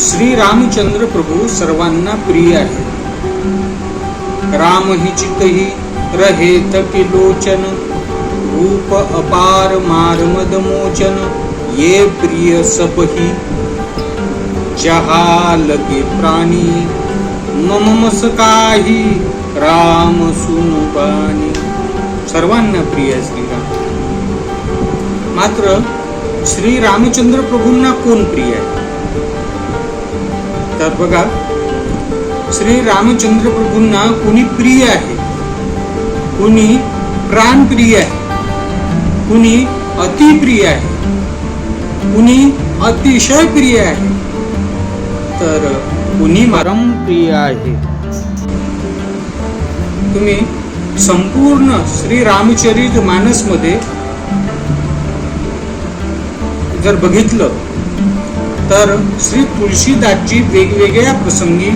श्री रामचंद्र प्रभू सर्वांना प्रिय आहे. राम हि चितही रहेत किलोचन रूप अपार मारमद मोचन ये प्रिय सपही जहालके प्राणी मम मस काही राम सुनुबानी सर्वांना प्रिय आहे श्रीराम. मात्र श्री रामचंद्र प्रभूंना कोण प्रिय आहे? शकतात बघा श्री रामचंद्र प्रभूंना कुणी प्रिय आहे? कुणी प्राणप्रिय आहे? कुणी अतिप्रिय आहे? कुणी अतिशय प्रिय आहे? तर कुणी परम प्रिय आहे? तुम्ही संपूर्ण श्री रामचरित मानसमध्ये जर बघितलं तर श्री तुळशीदासजी वेगवेगळ्या प्रसंगी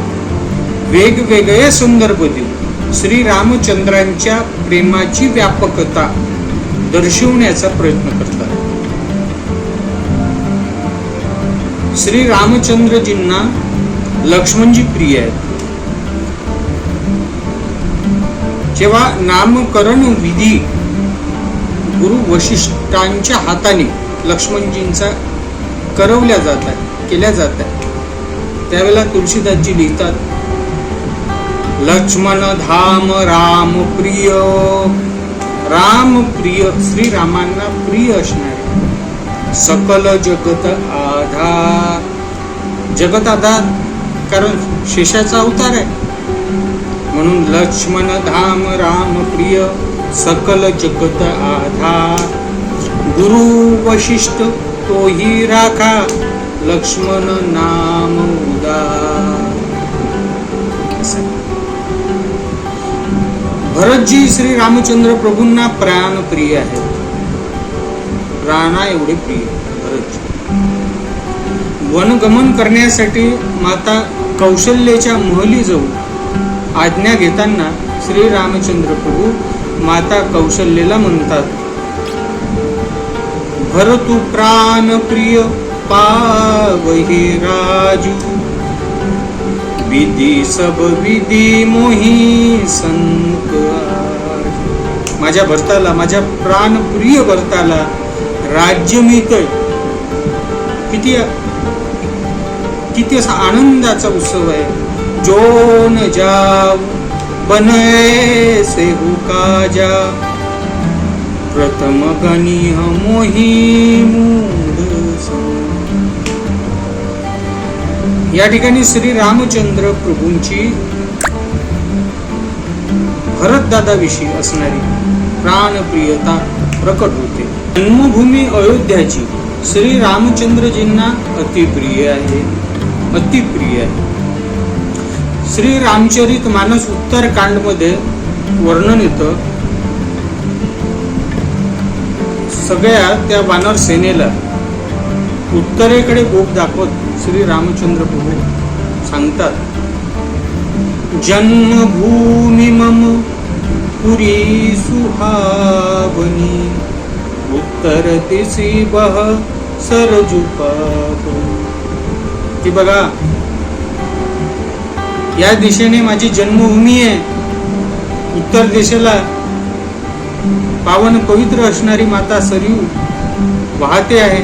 वेगवेगळे संदर्भ देऊन श्री रामचंद्रांच्या प्रेमाची व्यापकता दर्शवण्याचा प्रयत्न करतात. श्री रामचंद्रजींना लक्ष्मणजी प्रिय आहेत. जेव्हा नामकरण विधी गुरु वशिष्ठांच्या हाताने लक्ष्मणजींचा करवल्या जात आहेत केल्या जात आहेत. त्यावेळेला तुलसीदासजी लिहितात लक्ष्मण धाम राम प्रिय राम प्रिय श्रीरामांना प्रिय असणारे. सकल जगत आधार जगत आधार कारण शेषाचा अवतार आहे. म्हणून लक्ष्मण धाम राम प्रिय सकल जगत आधार गुरु वशिष्ठ तोही राखा लक्ष्मण नाम भरतजी श्री रामचंद्र प्रभूंना प्राण प्रिय आहे प्राणा एवढे प्रिय भरतजी. वनगमन करण्यासाठी माता कौशल्याच्या महली जाऊ आज्ञा घेताना श्री रामचंद्र प्रभू माता कौशल्येला म्हणतात भरतु प्राण प्रिय पावहि राजू। विधी सब विधी मोही संत माझ्या भरताला माझ्या प्राणप्रिय भरताला राज्य मिळतंय. किती किती असा आनंदाचा उत्सव आहे. जोन जाव बने से हो हुकाजा प्रथम गणी मोही या ठिकाणी श्री रामचंद्र प्रभूंची भरतदादाविषयी असणारी प्राणप्रियता प्रकट होते. जन्मभूमी अयोध्याची श्री रामचंद्रजींना अतिप्रिय आहे. अतिप्रिय आहे. श्री रामचरित मानस उत्तरकांडमध्ये वर्णन येतं. सगळ्या त्या वानर सेनेला उत्तरेकडे गोप दाखवत श्री रामचंद्र प्रभू सांगतात जन्मभूमी मम पुरी सुहावनी उत्तर दिसी बह सरजुपा ती बघा या दिशेने माझी जन्मभूमी आहे. उत्तर दिशेला पावन पवित्र असणारी माता सरयू वाहते आहे.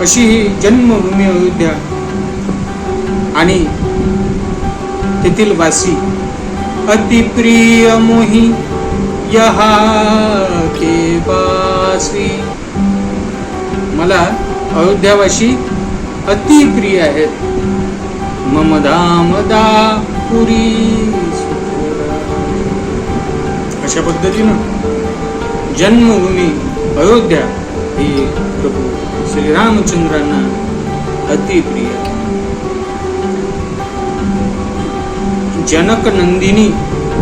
अशी ही जन्मभूमी अयोध्या आणि तेथील वासी. अतिप्रिय मोही यहा के वासी. मला अयोध्यावासी अतिप्रिय आहेत. ममदामदा पुरी अशा पद्धतीनं जन्मभूमी अयोध्या ही प्रभू श्रीरामचंद्रांना अतिप्रिय. जनक नंदिनी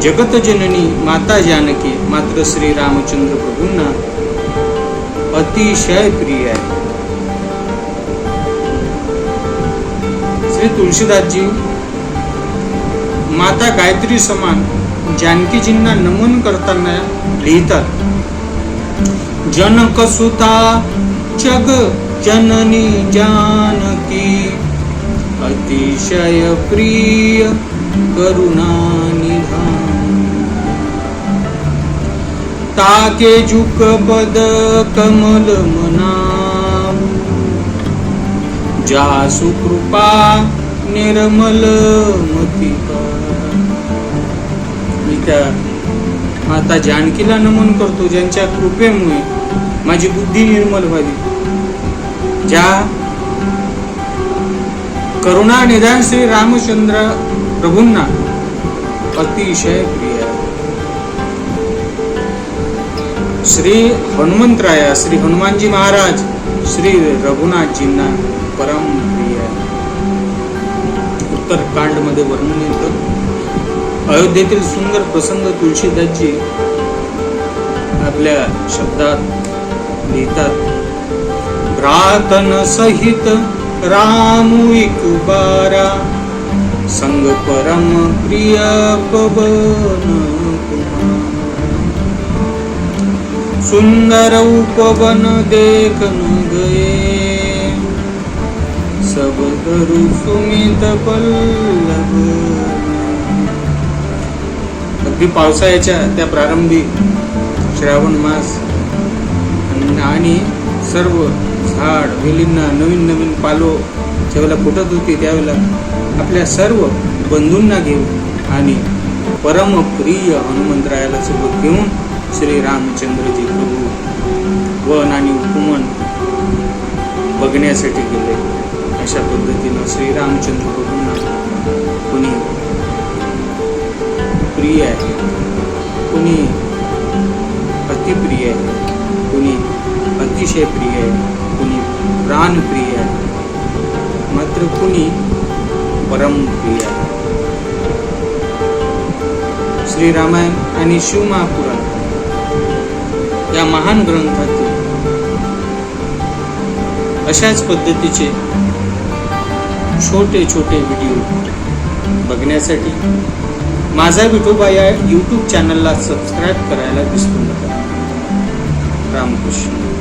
जगत जननी माता जानकी मात्र श्री रामचंद्र प्रभूंना अतिशय प्रिय आहे. श्री तुलसीदासजी माता गायत्री समान जानकीजींना नमन करताना लिहितात जनक सुता जग जननी जानकी अतिशय प्रिय करुणा निधान। ताके जुक पद कमल मना जासु कृपा निर्मल मतिका मी त्या माता जानकीला नमन करतो ज्यांच्या कृपेमुळे माझी बुद्धी निर्मल व्हावी ज्या करुणा निदान श्री रामचंद्र प्रभूंना अतिशय प्रिय आहे. श्री हनुमंतराया श्री हनुमानजी महाराज श्री रघुनाथजींना परम प्रिय आहे. मध्ये वर्णन येतं अयोध्येतील सुंदर प्रसंग तुळशीदासजी आपल्या शब्दात लिहितात भ्रातन सहित रामुक बारा संग परम प्रिय पवन सुंदर उपवन देखन गए सब करू सुमित पल्ल अगदी पावसाळ्याच्या त्या प्रारंभी श्रावण मास आणि- सर्व झाड वेलींना नवीन नवीन पालो ज्यावेळेला फुटत होती त्यावेळेला आपल्या सर्व बंधूंना घेऊन आणि परमप्रिय हनुमंतरायाला सोबत घेऊन श्री रामचंद्रजी प्रभू वन आणि उपमन बघण्यासाठी गेले. अशा पद्धतीनं श्रीरामचंद्र प्रभूंना कोणी प्रिय आहे कुणी अतिप्रिय आहे कुणी अतिशय प्रिय आहे कुणी प्राणप्रिय आहे मात्र कुणी परमप्रिय आहे श्री रामायण आणि शिवमहापुराण या महान ग्रंथातील अशाच पद्धतीचे छोटे छोटे व्हिडिओ बघण्यासाठी माझा विठोबा या यूट्यूब चॅनलला सबस्क्राईब करायला विसरू नका. रामकृष्ण.